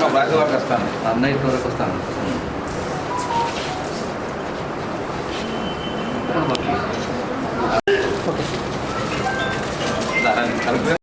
వరకు వస్తాను. అన్నయ్య వరకు వస్తాను. కలిపి